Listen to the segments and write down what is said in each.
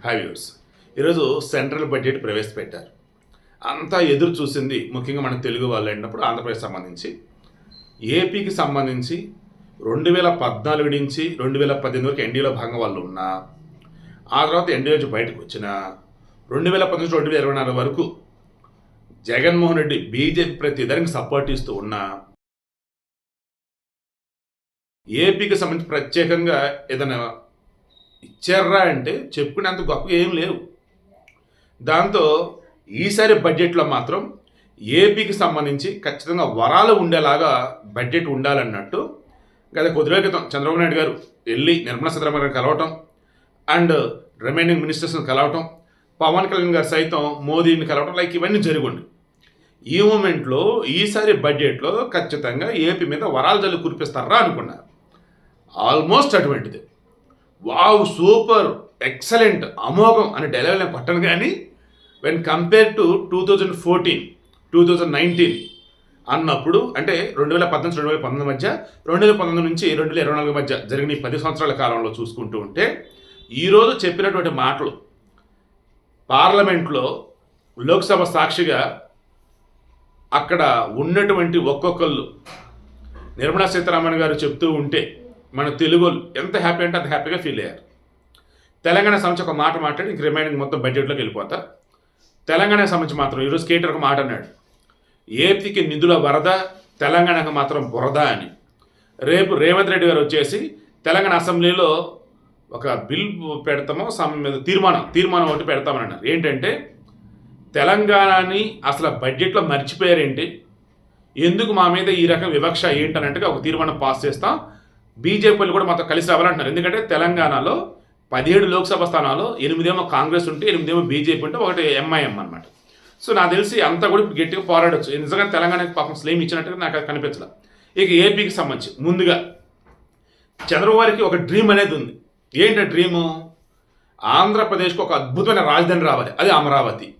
Hi viewers ఈరోజు central budget ప్రవేశపెట్టారు. అంతా ఎదురు చూసింది ముఖ్యంగా మన తెలుగు వాళ్ళు అయినప్పుడు ఆంధ్రప్రదేశ్ సంబంధించి. ఏపీకి సంబంధించి రెండు వేల పద్నాలుగు నుంచి రెండు వేల పద్దెనిమిది వరకు ఎన్డీలో భాగంగా వాళ్ళు ఉన్నా ఆ తర్వాత ఎన్డీ నుంచి బయటకు వచ్చిన రెండు వేల పద్దెనిమిది రెండు వేల ఇరవై నాలుగు వరకు జగన్మోహన్ రెడ్డి బీజేపీ ప్రతి దానికి సపోర్ట్ ఇస్తూ ఉన్నా ఏపీకి సంబంధించి ప్రత్యేకంగా ఏదైనా ఇచ్చారా అంటే చెప్పుకునేంత గొప్ప ఏం లేవు. దాంతో ఈసారి బడ్జెట్లో మాత్రం ఏపీకి సంబంధించి ఖచ్చితంగా వరాలు ఉండేలాగా బడ్జెట్ ఉండాలన్నట్టు గత కొద్ది రోజుల క్రితం చంద్రబాబు నాయుడు గారు వెళ్ళి నిర్మలా సీతారామన్ గారిని కలవటం అండ్ రిమైనింగ్ మినిస్టర్స్ని కలవటం పవన్ కళ్యాణ్ గారు సైతం మోదీని కలవటం లైక్ ఇవన్నీ జరిగింది ఈ మూమెంట్లో ఈసారి బడ్జెట్లో ఖచ్చితంగా ఏపీ మీద వరాలు జల్లు కురిపిస్తారా అనుకున్నారు. ఆల్మోస్ట్ అటువంటిది. వావ్ సూపర్ ఎక్సలెంట్ అమోఘం అనే డైలాగ్ నేను కొట్టను కానీ when compare to two thousand fourteen two thousand nineteen అన్నప్పుడు అంటే రెండు వేల పద్దెనిమిది రెండు వేల పంతొమ్మిది మధ్య రెండు వేల పంతొమ్మిది నుంచి రెండు వేల ఇరవై నాలుగు మధ్య జరిగిన ఈ పది సంవత్సరాల కాలంలో చూసుకుంటూ ఉంటే ఈరోజు చెప్పినటువంటి మాటలు పార్లమెంట్లో లోక్సభ సాక్షిగా అక్కడ ఉన్నటువంటి ఒక్కొక్కళ్ళు నిర్మలా సీతారామన్ గారు చెప్తూ ఉంటే మన తెలుగు వాళ్ళు ఎంత హ్యాపీ అంటే అంత హ్యాపీగా ఫీల్ అయ్యారు. తెలంగాణ సంబంధించి ఒక మాట మాట్లాడి ఇంక రిమైనింగ్ మొత్తం బడ్జెట్లోకి వెళ్ళిపోతా. తెలంగాణ సంబంధించి మాత్రం ఈరోజు కేటర్ ఒక మాట అన్నాడు. ఏపీకి నిధుల వరద తెలంగాణకు మాత్రం బురద అని. రేపు రేవంత్ రెడ్డి గారు వచ్చేసి తెలంగాణ అసెంబ్లీలో ఒక బిల్ పెడతామో సమ్ మీద తీర్మానం తీర్మానం ఒకటి పెడతామని అన్నారు. ఏంటంటే తెలంగాణని అసలు బడ్జెట్లో మర్చిపోయారేంటి? ఎందుకు మా మీద ఈ రకం వివక్ష ఏంటన్నట్టుగా ఒక తీర్మానం పాస్ చేస్తాం. బీజేపీలు కూడా మాతో కలిసి రావాలంటున్నారు. ఎందుకంటే తెలంగాణలో పదిహేడు లోక్సభ స్థానాలు ఎనిమిదేమో కాంగ్రెస్ ఉంటే ఎనిమిదేమో బీజేపీ ఉంటే ఒకటి ఎంఐఎం అనమాట సో నాకు తెలిసి అంతా కూడా ఇప్పుడు గట్టిగా పోరాడొచ్చు. నిజంగా తెలంగాణకి పాపం స్లేమ్ ఇచ్చినట్టుగా నాకు అది కనిపించలేదు ఇక ఏపీకి సంబంధించి ముందుగా చంద్రబాబు ఒక డ్రీమ్ అనేది ఉంది. ఏంటి డ్రీము? ఆంధ్రప్రదేశ్కి ఒక అద్భుతమైన రాజధాని రావాలి. అది అమరావతి.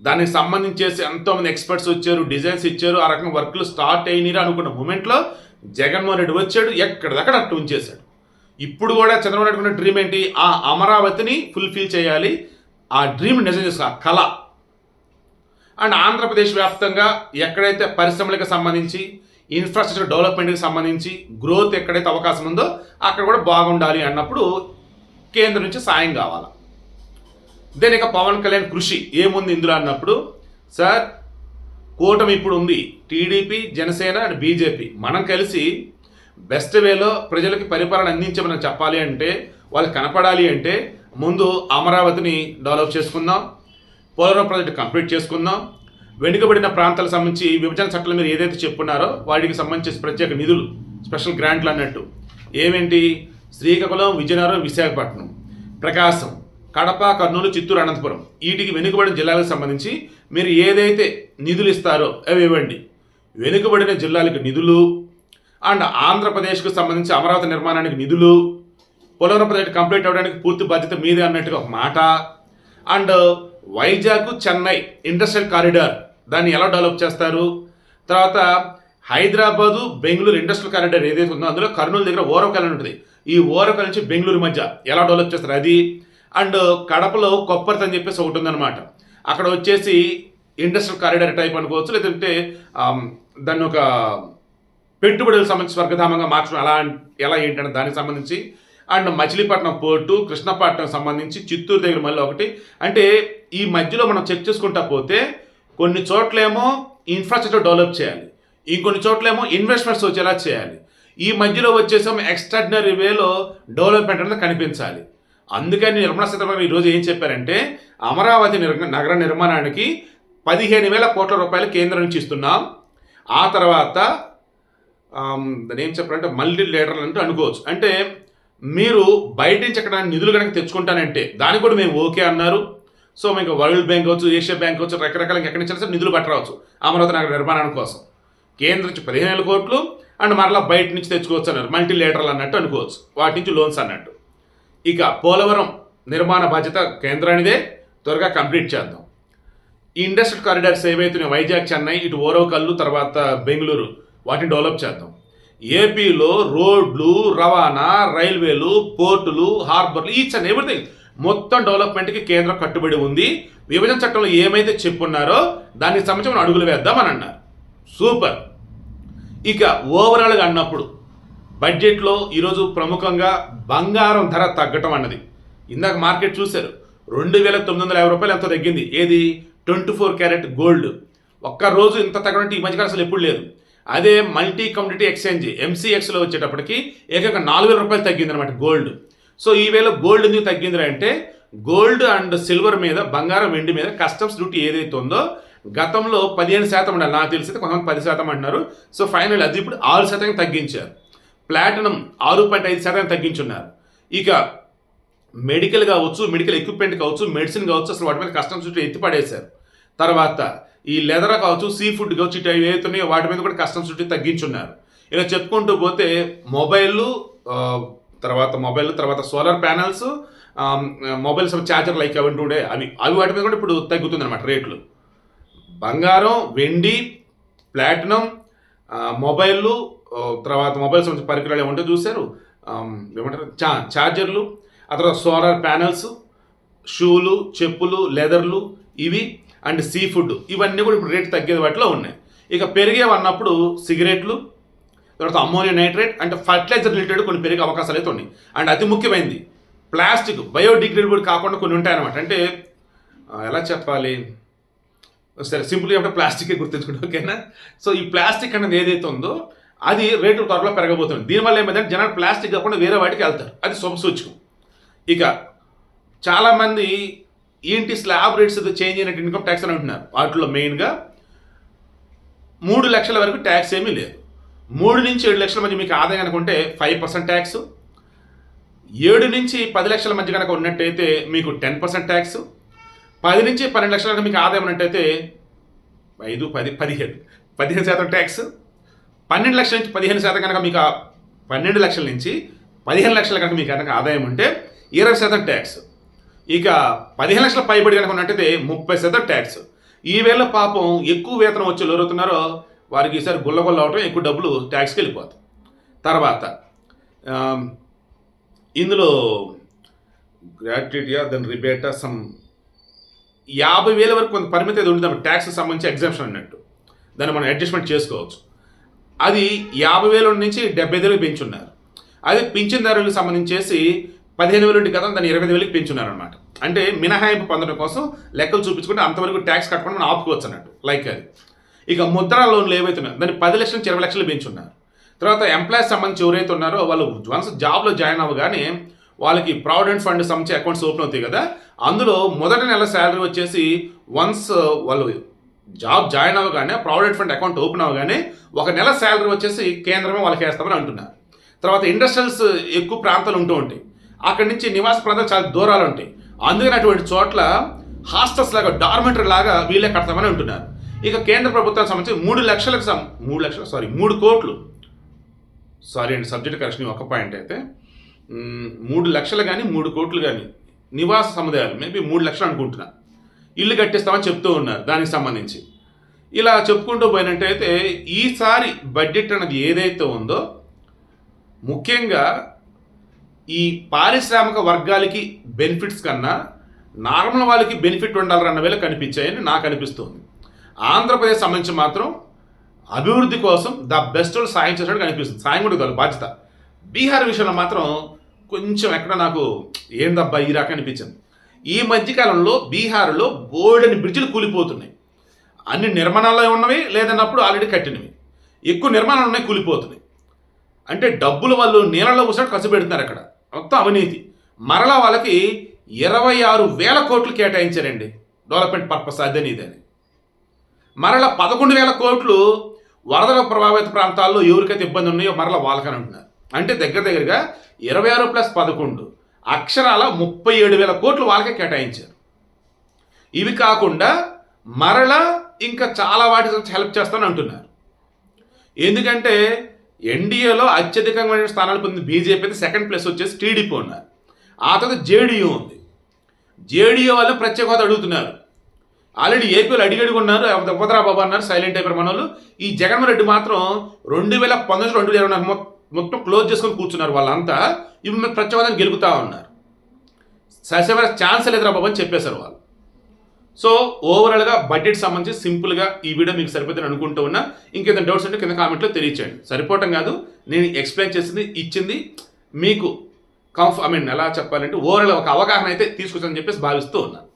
దానికి సంబంధించేసి ఎంతోమంది ఎక్స్పర్ట్స్ వచ్చారు డిజైన్స్ ఇచ్చారు ఆ రకంగా వర్క్లు స్టార్ట్ అయినారు అనుకున్న మూమెంట్లో జగన్మోహన్ రెడ్డి వచ్చాడు ఎక్కడిదక్కడ అట్టు ఉంచేశాడు. ఇప్పుడు కూడా చంద్రబాబు నాయుడు ఉన్న డ్రీమ్ ఏంటి? ఆ అమరావతిని ఫుల్ఫిల్ చేయాలి. ఆ డ్రీమ్ నిజం చేసుకో ఆ కళ. అండ్ ఆంధ్రప్రదేశ్ వ్యాప్తంగా ఎక్కడైతే పరిశ్రమలకు సంబంధించి ఇన్ఫ్రాస్ట్రక్చర్ డెవలప్మెంట్కి సంబంధించి గ్రోత్ ఎక్కడైతే అవకాశం ఉందో అక్కడ కూడా బాగుండాలి అన్నప్పుడు కేంద్రం నుంచి సాయం కావాలి. దెన్ ఇక పవన్ కళ్యాణ్ కృషి ఏముంది ఇందులో అన్నప్పుడు సార్ కూటమి ఇప్పుడు ఉంది టీడీపీ జనసేన అండ్ బీజేపీ. మనం కలిసి బెస్ట్ వేలో ప్రజలకి పరిపాలన అందించమని చెప్పాలి అంటే వాళ్ళు కనపడాలి అంటే ముందు అమరావతిని డెవలప్ చేసుకుందాం పోలవరం ప్రాజెక్టు కంప్లీట్ చేసుకుందాం. వెనుకబడిన ప్రాంతాలకు సంబంధించి విభజన చట్టాల మీరు ఏదైతే చెప్పున్నారో వాటికి సంబంధించి ప్రత్యేక నిధులు స్పెషల్ గ్రాంట్లు అన్నట్టు. ఏమేంటి? శ్రీకాకుళం విజయనగరం విశాఖపట్నం. ప్రకాశం. కడప కర్నూలు చిత్తూరు అనంతపురం. వీటికి వెనుకబడిన జిల్లాలకు సంబంధించి మీరు ఏదైతే నిధులు ఇస్తారో అవి ఇవ్వండి. వెనుకబడిన జిల్లాలకు నిధులు అండ్ ఆంధ్రప్రదేశ్కు సంబంధించి అమరావతి నిర్మాణానికి నిధులు పోలవరం ప్రాజెక్ట్ కంప్లీట్ అవ్వడానికి పూర్తి బాధ్యత మీదే అన్నట్టుగా ఒక మాట. And Vizag Chennai industrial corridor దాన్ని ఎలా డెవలప్ చేస్తారు? తర్వాత హైదరాబాదు బెంగళూరు ఇండస్ట్రియల్ కారిడార్ ఏదైతే ఉందో అందులో కర్నూలు దగ్గర ఓరవకాలని ఉంటుంది. ఈ ఓరవకాల నుంచి బెంగళూరు మధ్య ఎలా డెవలప్ చేస్తారు అది? అండ్ కడపలో కొప్పర్తి అని చెప్పేసి ఒకటి ఉందన్నమాట. అక్కడ వచ్చేసి ఇండస్ట్రియల్ కారిడార్ టైప్ అనుకోవచ్చు లేదంటే దాన్ని ఒక పెట్టుబడులకు సంబంధించి స్వర్గధామంగా మార్చడం ఎలా ఎలా ఏంటంటే దానికి సంబంధించి. అండ్ మచిలీపట్నం పోర్టు కృష్ణపట్నం సంబంధించి చిత్తూరు దగ్గర మళ్ళీ ఒకటి. అంటే ఈ మధ్యలో మనం చెక్ చేసుకుంటా పోతే కొన్ని చోట్లేమో ఇన్ఫ్రాస్ట్రక్చర్ డెవలప్ చేయాలి. ఇంకొన్ని చోట్లేమో ఇన్వెస్ట్మెంట్స్ వచ్చేలా చేయాలి. ఈ మధ్యలో వచ్చేసేమో ఎక్స్ట్రాడినరీ వేలో డెవలప్మెంట్ అనేది కనిపించాలి. అందుకని నిర్మలా సీతారామన్ ఈరోజు ఏం చెప్పారంటే అమరావతి నిర్- నగర నిర్మాణానికి పదిహేను వేల కోట్ల రూపాయలు కేంద్రం నుంచి ఇస్తున్నాం. ఆ తర్వాత ఆమ్, ఏం చెప్పారంటే మల్టీ లీటర్లు అంటూ అనుకోవచ్చు. అంటే మీరు బయట నుంచి ఎక్కడ నిధులు కనుక తెచ్చుకుంటానంటే దానికి కూడా మేము ఓకే అన్నారు. సో మీకు వరల్డ్ బ్యాంక్ అవచ్చు ఏషియా బ్యాంక్ అవచ్చు రకరకాల ఎక్కడి నుంచి అయినా సరే నిధులు పట్టరావచ్చు అమరావతి నగర నిర్మాణం కోసం. కేంద్రం నుంచి పదిహేను వేల కోట్లు అండ్ మరలా బయట నుంచి తెచ్చుకోవచ్చు అన్నారు. మల్టీ లీటర్లు అన్నట్టు అనుకోవచ్చు. వాటి నుంచి లోన్స్ అన్నట్టు. ఇక పోలవరం నిర్మాణ బాధ్యత కేంద్రానిదే. త్వరగా కంప్లీట్ చేద్దాం. ఈ ఇండస్ట్రియల్ కారిడార్స్ ఏవైతున్నాయో వైజాగ్ చెన్నై ఇటు ఓరవకల్లు తర్వాత బెంగళూరు వాటిని డెవలప్ చేద్దాం. ఏపీలో రోడ్లు రవాణా రైల్వేలు పోర్టులు హార్బర్లు ఈచ్ అండ్ ఎవ్రీథింగ్ మొత్తం డెవలప్మెంట్కి కేంద్రం కట్టుబడి ఉంది. విభజన చట్టంలో ఏమైతే చెప్పున్నారో దానికి సంబంధించి మనం అడుగులు వేద్దామని అన్నారు. సూపర్. ఇక ఓవరాల్గా అన్నప్పుడు బడ్జెట్లో ఈరోజు ప్రముఖంగా బంగారం ధర తగ్గటం అన్నది. ఇందాక మార్కెట్ చూశారు. రెండు వేల తొమ్మిది వందల యాభై రూపాయలు ఎంతో తగ్గింది. ఏది? Twenty four carat gold. ఒక్క రోజు ఇంత తగ్గడం ఈ మధ్యకాలం అసలు ఎప్పుడు లేదు. అదే మల్టీ కమ్యూనిటీ ఎక్స్చేంజ్ ఎంసీఎక్స్లో వచ్చేటప్పటికి ఏకంగా నాలుగు వేల రూపాయలు తగ్గింది అనమాట గోల్డ్. సో ఈ వేళ గోల్డ్ ఎందుకు తగ్గిందిరా అంటే గోల్డ్ అండ్ సిల్వర్ మీద బంగారం వెండి మీద కస్టమ్స్ డ్యూటీ ఏదైతే ఉందో గతంలో పదిహేను శాతం ఉండాలి నాకు తెలిసి కొంతమంది పది శాతం అంటున్నారు. సో ఫైనల్ అది ఇప్పుడు ఆరు శాతం తగ్గించారు. ప్లాటినం ఆరు పాయింట్ ఐదు శాతం తగ్గించున్నారు. ఇక మెడికల్ కావచ్చు మెడికల్ ఎక్విప్మెంట్ కావచ్చు మెడిసిన్ కావచ్చు అసలు వాటి మీద కస్టమ్స్ డ్యూటీ ఎత్తిపడేశారు తర్వాత ఈ లెదర్ కావచ్చు సీ ఫుడ్ కావచ్చు ఇటు ఏవైతున్నాయో వాటి మీద కూడా కస్టమ్స్ డ్యూటీ తగ్గించున్నారు. ఇలా చెప్పుకుంటూ పోతే మొబైల్ తర్వాత మొబైల్ తర్వాత solar panels mobiles charger like అవి ఉండే అవి అవి వాటి మీద కూడా ఇప్పుడు తగ్గుతుంది అనమాట రేట్లు. బంగారం వెండి ప్లాటినం మొబైళ్ళు తర్వాత మొబైల్ సంబంధించిన పరికరాలు ఏమంటే చూశారు? ఏమంటారు? చా ఛార్జర్లు ఆ తర్వాత సోలార్ ప్యానల్స్ షూలు చెప్పులు లెదర్లు ఇవి అండ్ సీ ఫుడ్ ఇవన్నీ కూడా ఇప్పుడు రేటు తగ్గేది వాటిలో ఉన్నాయి. ఇక పెరిగేవి అన్నప్పుడు సిగరెట్లు తర్వాత అమ్మోనియా నైట్రేట్ అంటే ఫర్టిలైజర్ రిలేటెడ్ కొన్ని పెరిగే అవకాశాలు అయితే ఉన్నాయి. అండ్ అతి ముఖ్యమైనది ప్లాస్టిక్ బయోడిగ్రేడబుల్ కాకుండా కొన్ని ఉంటాయన్నమాట. అంటే ఎలా చెప్పాలి? సరే సింపుల్గా అంటే ప్లాస్టికే గుర్తించుకుంటాం ఓకేనా? సో ఈ ప్లాస్టిక్ అనేది ఏదైతే ఉందో అది రేటు త్వరలో పెరగబోతుంది దీనివల్ల ఏమైందంటే జనాలు ప్లాస్టిక్ కాకుండా వేరే వాటికి వెళ్తారు. అది శుభసూచకం ఇక చాలామంది ఏంటి స్లాబ్ రేట్స్ చేంజ్ అయినట్టు ఇన్కమ్ ట్యాక్స్ అని అంటున్నారు. వాటిలో మెయిన్గా మూడు లక్షల వరకు ట్యాక్స్ ఏమీ లేదు. మూడు నుంచి ఏడు లక్షల మధ్య మీకు ఆదాయం అనుకుంటే ఫైవ్ పర్సెంట్ ట్యాక్స్. ఏడు నుంచి పది లక్షల మధ్య కనుక ఉన్నట్టయితే మీకు టెన్ పర్సెంట్ ట్యాక్స్. పది నుంచి పన్నెండు లక్షల కనుక మీకు ఆదాయం ఉన్నట్టయితే ఐదు పది పదిహేను పదిహేను శాతం ట్యాక్స్. పన్నెండు లక్షల నుంచి పదిహేను శాతం కనుక మీకు పన్నెండు లక్షల నుంచి పదిహేను లక్షల కనుక మీకు కనుక ఆదాయం ఉంటే ఇరవై శాతం ట్యాక్స్ ఇక పదిహేను లక్షల పైబడి కనుక ఉన్నట్టయితే ముప్పై శాతం ట్యాక్స్ ఈ వేళ పాపం ఎక్కువ వేతనం వచ్చే వాళ్ళు వారికి ఈసారి గుల్లగొల్ల అవటం ఎక్కువ డబ్బులు ట్యాక్స్కి వెళ్ళిపోతాయి. తర్వాత ఇందులో గ్రాట్యుటీయా దాని రిబేటా సమ్ యాభై వేల వరకు కొంత పరిమితి అది ఉంటుంది ట్యాక్స్ సంబంధించి ఎగ్జామ్షన్ అన్నట్టు. దాన్ని మనం అడ్జస్ట్మెంట్ చేసుకోవచ్చు. అది యాభై వేల నుంచి డెబ్బై ఐదు వేలకు పెంచున్నారు. అది పింఛన్దారులకు సంబంధించేసి పదిహేను వేల నుండి కదా దాన్ని ఇరవై ఐదు వేలకు పెంచున్నారు అనమాట అంటే మినహాయింపు పొందడం కోసం లెక్కలు చూపించుకుంటే అంతవరకు ట్యాక్స్ కట్టకుండా మనం ఆపుకోవచ్చు అన్నట్టు లైక్ అది. ఇక ముద్రా లోన్లు ఏవైతున్నాయో దాన్ని పది లక్షల నుంచి ఇరవై లక్షలు పెంచున్నారు. తర్వాత ఎంప్లాయీస్ సంబంధించి ఎవరైతే ఉన్నారో వాళ్ళు వన్స్ జాబ్లో జాయిన్ అవ్వగానే వాళ్ళకి ప్రావిడెంట్ ఫండ్ సంబంధించి అకౌంట్స్ ఓపెన్ అవుతాయి కదా అందులో మొదటి నెల శాలరీ వచ్చేసి వన్స్ వాళ్ళు జాబ్ జాయిన్ అవ్వగానే ప్రావిడెంట్ ఫండ్ అకౌంట్ ఓపెన్ అవ్వగానే ఒక నెల శాలరీ వచ్చేసి కేంద్రమే వాళ్ళకి వేస్తామని అంటున్నారు. తర్వాత ఇండస్ట్రియల్స్ ఎక్కువ ప్రాంతాలు ఉంటూ ఉంటాయి. అక్కడి నుంచి నివాస ప్రాంతాలు చాలా దూరాలు ఉంటాయి. అందుకని అటువంటి చోట్ల హాస్టల్స్ లాగా డార్మెంటరీ లాగా వీళ్ళే కడతామని అంటున్నారు. ఇక కేంద్ర ప్రభుత్వానికి సంబంధించి మూడు లక్షలకు సం మూడు లక్షలు సారీ మూడు కోట్లు. సారీ అండి సబ్జెక్ట్ కరెక్షన్ ఒక పాయింట్ అయితే. మూడు లక్షలు కానీ మూడు కోట్లు కానీ నివాస సముదాయాలు మేబీ మూడు లక్షలు అనుకుంటున్నాను ఇల్లు కట్టిస్తామని చెప్తూ ఉన్నారు దానికి సంబంధించి. ఇలా చెప్పుకుంటూ పోయినట్టయితే ఈసారి బడ్జెట్ అనేది ఏదైతే ఉందో ముఖ్యంగా ఈ పారిశ్రామిక వర్గాలకి బెనిఫిట్స్ కన్నా నార్మల్ వాళ్ళకి బెనిఫిట్ ఉండాలన్న వేళ కనిపించాయని నాకు అనిపిస్తుంది. ఆంధ్రప్రదేశ్ సంబంధించి మాత్రం అభివృద్ధి కోసం ద బెస్ట్ వాళ్ళు సాయం చేసినట్టు కనిపిస్తుంది. సాయం కూడా కాదు బాధ్యత. బీహార్ విషయంలో మాత్రం కొంచెం ఎక్కడ నాకు ఏందబ్బా ఈ రాక అనిపించింది. ఈ మధ్యకాలంలో బీహార్లో బోల్డెన్ బ్రిడ్జిలు కూలిపోతున్నాయి. అన్ని నిర్మాణాలు ఉన్నవి లేదన్నప్పుడు ఆల్రెడీ కట్టినవి. ఎక్కువ నిర్మాణాలు ఉన్నాయి కూలిపోతున్నాయి. అంటే డబ్బులు వాళ్ళు నీళ్ళలో కూర్చొని ఖర్చు పెడుతున్నారు అక్కడ. మొత్తం అవినీతి. మరలా వాళ్ళకి ఇరవై ఆరు వేల కోట్లు కేటాయించారండి. డెవలప్మెంట్ పర్పస్ అదని ఇదని మరలా పదకొండు వేల కోట్లు వరదల ప్రభావిత ప్రాంతాల్లో ఎవరికైతే ఇబ్బంది ఉన్నాయో మరలా వాళ్ళకని అంటున్నారు. అంటే దగ్గర దగ్గరగా ఇరవై ఆరు ప్లస్ పదకొండు. అక్షరాల ముప్పై ఏడు వేల కోట్లు వాళ్ళకే కేటాయించారు. ఇవి కాకుండా మరలా ఇంకా చాలా వాటి హెల్ప్ చేస్తానని అంటున్నారు. ఎందుకంటే ఎన్డీఏలో అత్యధికమైన స్థానాలు పొందిన బీజేపీ అయితే సెకండ్ ప్లేస్ వచ్చేసి టీడీపీ ఉన్నారు. ఆ తర్వాత జేడీయూ ఉంది. జేడీయూ వాళ్ళు ప్రత్యేక హోదా అడుగుతున్నారు. ఆల్రెడీ ఏపీలో అడిగడిగి ఉన్నారు ఉపద్రా బాబు అన్నారు సైలెంట్ అయిపోయారు మనోళ్ళు. వాళ్ళు ఈ జగన్మోహన్ రెడ్డి మాత్రం రెండు వేల పంతొమ్మిది రెండు వేల ఇరవై నాలుగు మొత్తం క్లోజ్ చేసుకొని కూర్చున్నారు వాళ్ళంతా. ఇవి ప్రత్యేక హోదాని గెలుపుతా ఉన్నారు. సస్యమైన ఛాన్స్ లేదురా బాబు అని చెప్పేశారు వాళ్ళు. సో ఓవరాల్గా బడ్జెట్ సంబంధించి సింపుల్గా ఈ వీడియో మీకు సరిపోతుందని అనుకుంటూ ఉన్నా. ఇంకేదైనా డౌట్స్ ఉంటే కింద కామెంట్లో తెలియచేయండి. సరిపోవటం కాదు నేను ఎక్స్ప్లెయిన్ చేసింది ఇచ్చింది మీకు కంఫ్ ఐ మీన్ ఎలా చెప్పాలంటే ఓవరాల్ ఒక అవగాహన అయితే తీసుకొచ్చని చెప్పేసి భావిస్తూ ఉన్నాను